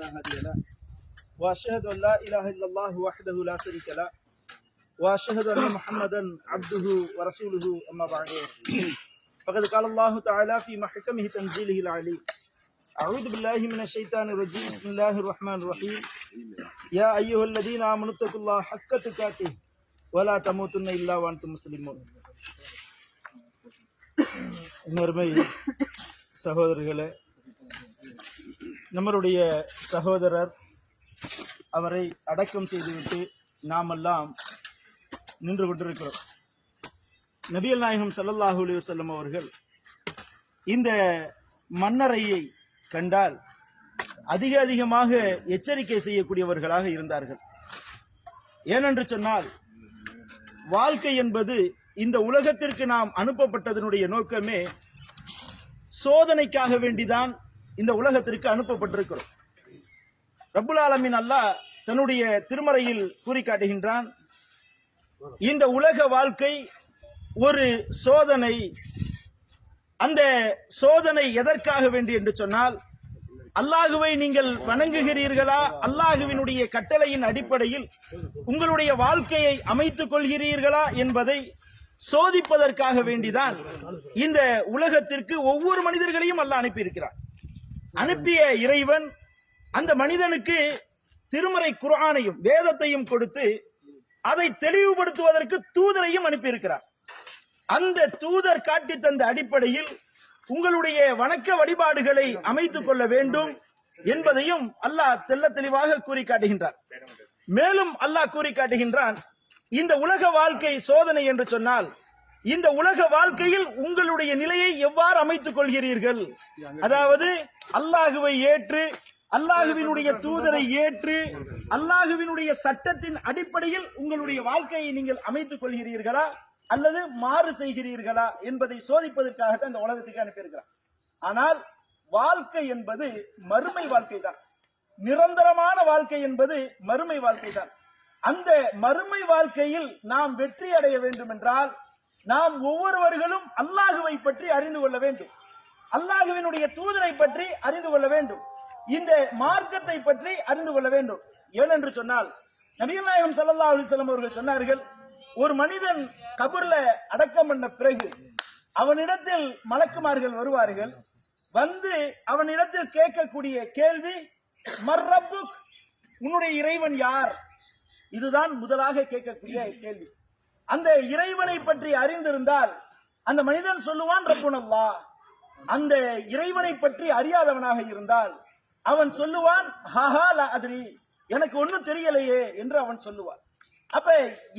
ولا هادي له. وأشهد أن لا إله إلا الله وحده لا شريك له. وأشهد أن محمدا عبده ورسوله أما بعد. فقد قال الله تعالى في محكمه تنزيله العلي أعوذ بالله من الشيطان الرجيم. بسم الله الرحمن الرحيم. يا أيها الذين آمنوا اتقوا الله حق تقاته ولا تموتن إلا وأنتم مسلمون. நர்மை சகோதரர்களே நம்மளுடைய சகோதரர் அவரை அடக்கம் செய்துவிட்டு நாமெல்லாம் நின்று கொண்டிருக்கிறோம். நபியல் நாயகம் சல்லல்லாஹு அலைஹி அவர்கள் இந்த மன்னரையை கண்டால் அதிக அதிகமாக எச்சரிக்கை செய்யக்கூடியவர்களாக இருந்தார்கள். ஏனென்று சொன்னால் வாழ்க்கை என்பது இந்த உலகத்திற்கு நாம் அனுப்பப்பட்டதனுடைய நோக்கமே சோதனைக்காக வேண்டிதான் இந்த உலகத்திற்கு அனுப்பப்பட்டிருக்கிறோம். ரபுல் ஆலமின் அல்லாஹ் தன்னுடைய திருமறையில் கூறி காட்டுகின்றான் இந்த உலக வாழ்க்கை ஒரு சோதனை அந்த சோதனை எதற்காக வேண்டி என்று சொன்னால் அல்லாஹுவை நீங்கள் வணங்குகிறீர்களா? அல்லாஹுவினுடைய கட்டளையின் அடிப்படையில் உங்களுடைய வாழ்க்கையை அமைத்துக் கொள்கிறீர்களா என்பதை சோதிப்பதற்காக வேண்டிதான் இந்த உலகத்திற்கு ஒவ்வொரு மனிதர்களையும் அல்ல அனுப்பியிருக்கிறார் அனுப்பிய இறைவன் அந்த மனிதனுக்கு திருமறை குர்ஆனையும் வேதத்தையும் கொடுத்து அதை தெளிவுபடுத்துவதற்கு தூதரையும் அனுப்பியிருக்கிறார். அந்த தூதர் காட்டி தந்த அடிப்படையில் உங்களுடைய வணக்க வழிபாடுகளை அமைத்துக் கொள்ள வேண்டும் என்பதையும் அல்லாஹ் தெள்ள தெளிவாக கூறி காட்டுகின்றார் மேலும் அல்லாஹ் கூறி காட்டுகின்றான் இந்த உலக வாழ்க்கை சோதனை என்று சொன்னால் இந்த உலக வாழ்க்கையில் உங்களுடைய நிலையை எவ்வாறு அமைத்துக் கொள்கிறீர்கள்? அதாவது அல்லாஹுவை ஏற்று அல்லாஹுவினுடைய தூதரை ஏற்று அல்லாஹுவினுடைய சட்டத்தின் அடிப்படையில் உங்களுடைய வாழ்க்கையை நீங்கள் அமைத்துக் கொள்கிறீர்களா? அல்லது மாறு செய்கிறீர்களா? என்பதை சோதிப்பதற்காகத்தான் இந்த உலகத்துக்கு அனுப்பியிருக்கிறார். ஆனால் வாழ்க்கை என்பது மறுமை வாழ்க்கை தான் நிரந்தரமான வாழ்க்கை என்பது மறுமை வாழ்க்கை தான் அந்த மறுமை வாழ்க்கையில் நாம் வெற்றி அடைய வேண்டும் என்றால் நாம் ஒவ்வொருவர்களும் அல்லாஹுவை பற்றி அறிந்து கொள்ள வேண்டும். அல்லாஹுவினுடைய தூதரை பற்றி அறிந்து கொள்ள வேண்டும். இந்த மார்க்கத்தை பற்றி அறிந்து கொள்ள வேண்டும். ஏனென்று சொன்னால் நபிகள் நாயகம் ஸல்லல்லாஹு அலைஹி அவர்கள் சொன்னார்கள் ஒரு மனிதன் கபூர்ல அடக்கம் பண்ண பிறகு அவனிடத்தில் மலக்குமார்கள் வருவார்கள். வந்து அவனிடத்தில் கேட்கக்கூடிய கேள்வி மர்ரப்புக் உன்னுடைய இறைவன் யார்? இதுதான் முதலாக கேட்கக்கூடிய கேள்வி. அந்த இறைவனை பற்றி அறிந்திருந்தால் அந்த மனிதன் சொல்லுவான் ரப்புனல்லா. அந்த இறைவனை பற்றி அறியாதவனாக இருந்தால் அவன் சொல்லுவான் ஹஹா லா எனக்கு ஒன்றும் தெரியலையே என்று அவன் சொல்லுவான். அப்ப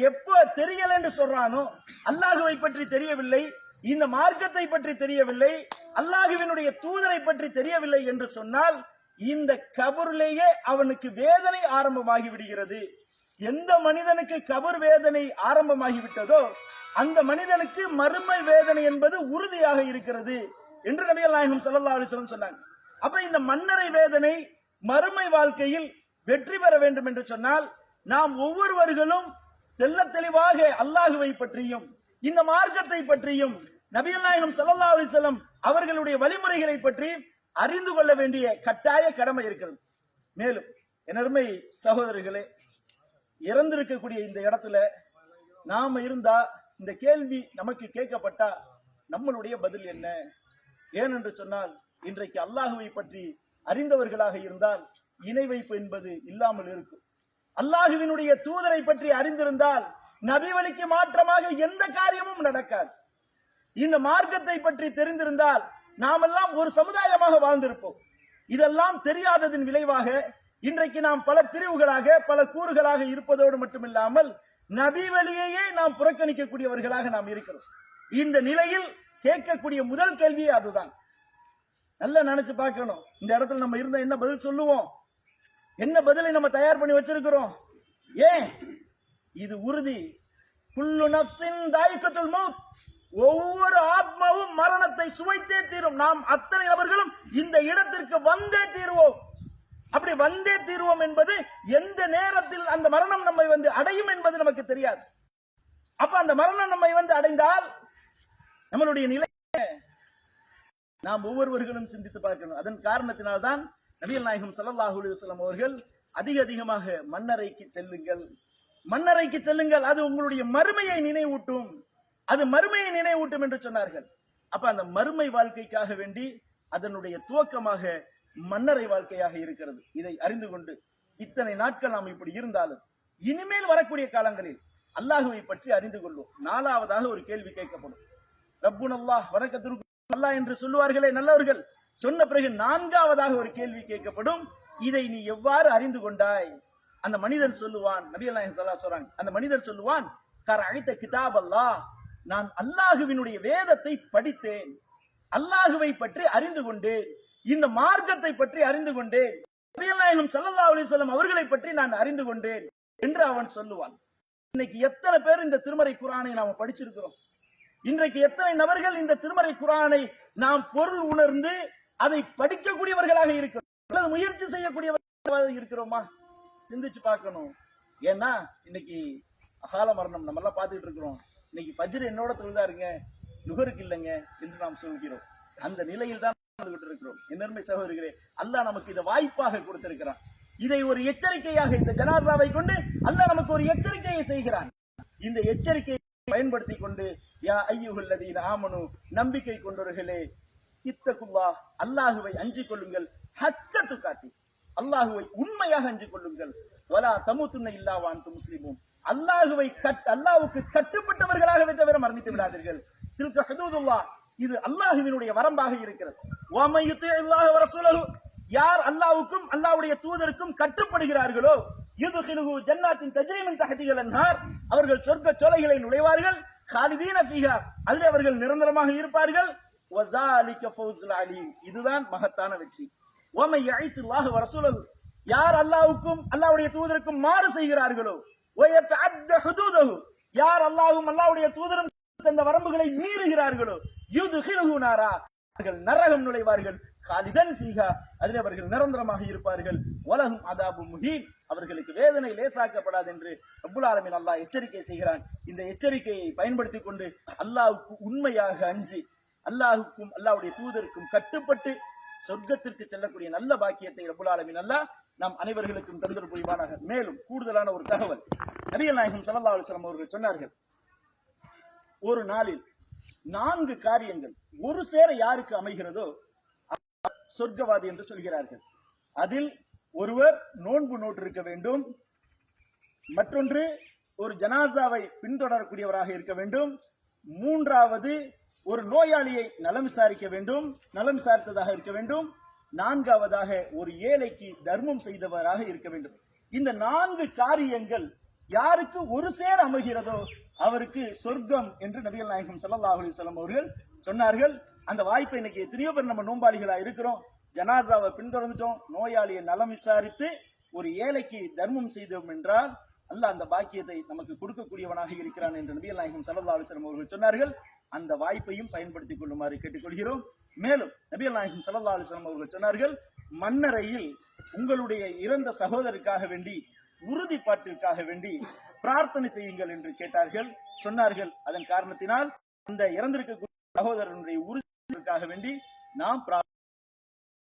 எப்ப தெரியல என்று சொல்றானோ அல்லாஹுவை பற்றி தெரியவில்லை இந்த மார்க்கத்தை பற்றி தெரியவில்லை அல்லாஹுவினுடைய தூதரை பற்றி தெரியவில்லை என்று சொன்னால் இந்த கபருலேயே அவனுக்கு வேதனை ஆரம்பமாகி விடுகிறது எந்த மனிதனுக்கு கபர் வேதனை ஆரம்பமாகிவிட்டதோ அந்த மனிதனுக்கு மறுமை வேதனை என்பது உறுதியாக இருக்கிறது என்று நபிகள் நாயகம் சல்லா அலைஹி சொன்னாங்க. அப்ப இந்த மன்னரை வேதனை மறுமை வாழ்க்கையில் வெற்றி பெற வேண்டும் என்று சொன்னால் நாம் ஒவ்வொருவர்களும் தெல்ல தெளிவாக அல்லாஹுவை பற்றியும் இந்த மார்க்கத்தை பற்றியும் நபிகள் நாயகம் சல்லா அலைஹி அவர்களுடைய வழிமுறைகளை பற்றி அறிந்து கொள்ள வேண்டிய கட்டாய கடமை இருக்கிறது. மேலும் எனருமை சகோதரர்களே இறந்திருக்கக்கூடிய இந்த இடத்துல நாம இருந்தா இந்த கேள்வி நமக்கு கேட்கப்பட்டா நம்மளுடைய பதில் என்ன? ஏனென்று சொன்னால் இன்றைக்கு அல்லாஹுவை பற்றி அறிந்தவர்களாக இருந்தால் இணை வைப்பு என்பது இல்லாமல் இருக்கும். அல்லாஹுவினுடைய தூதரை பற்றி அறிந்திருந்தால் நபி வழிக்கு மாற்றமாக எந்த காரியமும் நடக்காது. இந்த மார்க்கத்தை பற்றி தெரிந்திருந்தால் நாமெல்லாம் ஒரு சமுதாயமாக வாழ்ந்திருப்போம். இதெல்லாம் தெரியாததின் விளைவாக இன்றைக்கு நாம் பல பிரிவுகளாக பல கூறுகளாக இருப்பதோடு மட்டுமில்லாமல் நபி வழியையே நாம் புறக்கணிக்கக்கூடியவர்களாக நாம் இருக்கிறோம். இந்த நிலையில் கேட்கக்கூடிய முதல் கேள்வியே அதுதான். நல்லா நினைச்சு பார்க்கணும். இந்த இடத்துல நம்ம இருந்தா என்ன பதில் சொல்லுவோம்? என்ன பதிலை நம்ம தயார் பண்ணி வச்சிருக்கிறோம்? ஏன்? இது உறுதி. புல்லு நப்சின் தாயிக்கத்துல் மௌத். ஒவ்வொரு ஆத்மாவும் மரணத்தை சுவைத்தே தீரும். நாம் அத்தனை நபர்களும் இந்த இடத்திற்கு வந்தே தீருவோம். அப்படி வந்தே தீருவோம் என்பது எந்த நேரத்தில் அந்த மரணம் நம்மை வந்து அடையும் என்பது நமக்கு தெரியாது. அப்ப அந்த மரணம் நம்மை வந்து அடைந்தால் நம்மளுடைய நிலை நாம் ஒவ்வொருவர்களும் சிந்தித்து பார்க்கணும். அதன் காரணத்தினால்தான் நபியல் நாயகம் ஸல்லல்லாஹு அலுவலம் அவர்கள் அதிக அதிகமாக மன்னரைக்கு செல்லுங்கள். மன்னரைக்கு செல்லுங்கள். அது உங்களுடைய மறுமையை நினைவூட்டும். அது மறுமையை நினைவூட்டும் என்று சொன்னார்கள். அப்ப அந்த மறுமை வாழ்க்கைக்காக வேண்டி அதனுடைய துவக்கமாக மன்னரை வாழ்க்கையாக இருக்கிறது. இதை அறிந்து கொண்டு இத்தனை நாட்கள் நாம் இப்படி இருந்தாலும் இனிமேல் வரக்கூடிய காலங்களில் அல்லாஹுவை பற்றி அறிந்து கொள்வோம். நாலாவதாக ஒரு கேள்வி கேட்கப்படும். ரப்புன் அல்லாஹ் வரக்கத்திற்கு அல்லாஹ் என்று சொல்லுவார்களே நல்லவர்கள். சொன்ன பிறகு நான்காவதாக ஒரு கேள்வி கேட்கப்படும். இதை நீ எவ்வாறு அறிந்து கொண்டாய்? அந்த மனிதன் சொல்லுவான் நபி அல்லாஹ் சொல்றாங்க அந்த மனிதன் சொல்லுவான் கார் அழைத்த கிதாப் அல்லாஹ் நான் அல்லாஹுவினுடைய வேதத்தை படித்தேன். அல்லாஹுவை பற்றி அறிந்து கொண்டேன். இந்த மார்க்கத்தை பற்றி அறிந்து கொண்டேன். நபிகள் நாயகம் ஸல்லல்லாஹு அவர்களை பற்றி நான் அறிந்து கொண்டேன் என்று அவன் சொல்லுவான். இன்னைக்கு எத்தனை பேர் இந்த திருமறை குரானை நாம படிச்சிருக்கிறோம்? இன்றைக்கு எத்தனை நபர்கள் இந்த திருமறை குரானை நாம் பொருள் உணர்ந்து அதை படிக்கக்கூடியவர்களாக இருக்கிறோம்? முயற்சி செய்யக்கூடியவர்களாக இருக்கிறோமா? சிந்திச்சு பார்க்கணும். ஏன்னா இன்னைக்கு அகால மரணம் நம்ம எல்லாம் பார்த்துட்டு இருக்கிறோம். இன்னைக்கு பஜ்ரு என்னோட தொழுதா இருங்க நுகருக்கு இல்லைங்க என்று நாம் சொல்கிறோம். அந்த நிலையில் தான் இருக்கிறோம் என்னருமை சகோதரிகளே அல்லாஹ் நமக்கு இதை வாய்ப்பாக கொடுத்திருக்கிறான். இதை ஒரு எச்சரிக்கையாக இந்த ஜனாசாவை கொண்டு அல்லாஹ் நமக்கு ஒரு எச்சரிக்கையை செய்கிறான். இந்த எச்சரிக்கையை பயன்படுத்தி கொண்டு யா ஐயுகல்லதீன ஆமனு நம்பிக்கை கொண்டவர்களே இத்தகுல்லா அல்லாஹுவை அஞ்சிக் கொள்ளுங்கள். ஹக்கத்து காட்டி அல்லாஹுவை உண்மையாக அஞ்சு கொள்ளுங்கள். வலா தமுத்துன்ன இல்லாவான் முஸ்லிமும் அல்லாஹுவை கட் அல்லாஹுக்கு கட்டுப்பட்டவர்களாகவே தவிர மரணித்து விடாதீர்கள். தில்க ஹதூதுல்லா இது அல்லாஹுவினுடைய வரம்பாக இருக்கிறது. வமை யுத்தில்லாஹு வரசுலகு யார் அல்லாவுக்கும் அல்லாவுடைய தூதருக்கும் கட்டுப்படுகிறார்களோ யுதுகிலுஹு ஜன்னாத்தின் தஜ்ரீமின் தகதிகள் அன்ஹார் அவர்கள் சொர்க்க சோலைகளை நுழைவார்கள் காலிதீன ஃபீஹா அதில் அவர்கள் நிரந்தரமாக இருப்பார்கள். வதாலிக ஃபௌசுல் அலீம் இதுதான் மகத்தான வெற்றி. வமை யைஸில்லாஹு வரசுலகு யார் அல்லாவுக்கும் அல்லாவுடைய தூதருக்கும் மாறு செய்கிறார்களோ வயத்தஅத்த ஹுதூதஹு யார் அல்லாவும் அல்லாஹ்வுடைய தூதரும் தந்த வரம்புகளை மீறுகிறார்களோ யுதுகிலுஹு நாரா. அவர்கள் நரகம் நுழைவார்கள். காலிதன் ஃபீஹா. அதில் அவர்கள் நிரந்தரமாக இருப்பார்கள். உலகம் அதாபு முஹீன். அவர்களுக்கு வேதனை லேசாக்கப்படாது என்று ரப்புல் ஆலமின் அல்லாஹ் எச்சரிக்கை செய்கிறான். இந்த எச்சரிக்கையை பயன்படுத்திக் கொண்டு அல்லாஹ்வுக்கு உண்மையாக அஞ்சி அல்லாஹுக்கும் அல்லாவுடைய தூதருக்கும் கட்டுப்பட்டு சொர்க்கத்திற்கு செல்லக்கூடிய நல்ல பாக்கியத்தை ரப்புல் ஆலமின் அல்லாஹ் நாம் அனைவர்களுக்கும் தந்தர் புரிவானாக. மேலும் கூடுதலான ஒரு தகவல். நபிகள் நாயகம் சல்லா அலுவலம் அவர்கள் சொன்னார்கள் ஒரு நாளில் நான்கு காரியங்கள். ஒரு சேர யாருக்கு அமைகிறதோ சொர்க்கவாதி என்று சொல்கிறார்கள். அதில் ஒருவர் நோன்பு நோட்டு இருக்க வேண்டும். மற்றொன்று ஒரு ஜனாசாவை பின்தொடரக்கூடியவராக இருக்க வேண்டும். மூன்றாவது ஒரு நோயாளியை நலம் விசாரிக்க வேண்டும். நலம் விசாரித்ததாக இருக்க வேண்டும். நான்காவதாக ஒரு ஏழைக்கு தர்மம் செய்தவராக இருக்க வேண்டும். இந்த நான்கு காரியங்கள் யாருக்கு ஒரு சேர் அமைகிறதோ அவருக்கு சொர்க்கம் என்று நபிகள் நாயகம் சல்லா அலைஹி வஸல்லம் அவர்கள் சொன்னார்கள். அந்த வாய்ப்பை இன்னைக்கு எத்தனையோ பேர் நம்ம நோம்பாளிகளா இருக்கிறோம். ஜனாசாவை பின்தொடர்ந்துட்டோம். நோயாளியை நலம் விசாரித்து ஒரு ஏழைக்கு தர்மம் செய்தோம் என்றால் அல்ல அந்த பாக்கியத்தை நமக்கு கொடுக்கக்கூடியவனாக இருக்கிறான் என்று நபிகள் நாயகம் சல்லா அலைஹி வஸல்லம் அவர்கள் சொன்னார்கள். அந்த வாய்ப்பையும் பயன்படுத்திக் கொள்ளுமாறு கேட்டுக்கொள்கிறோம். மேலும் நபிகள் நாயகம் சல்லா அலிஸ்லாம் அவர்கள் சொன்னார்கள் மன்னரையில் உங்களுடைய இறந்த சகோதரருக்காக வேண்டி உறுதிப்பாட்டிற்காக வேண்டி பிரார்த்தனை செய்யுங்கள் என்று கேட்டார்கள். சொன்னார்கள். அதன் காரணத்தினால் அந்த இறந்திருக்கக்கூடிய சகோதரனுடைய உறுதிக்காக வேண்டி நாம் பிரார்த்தனை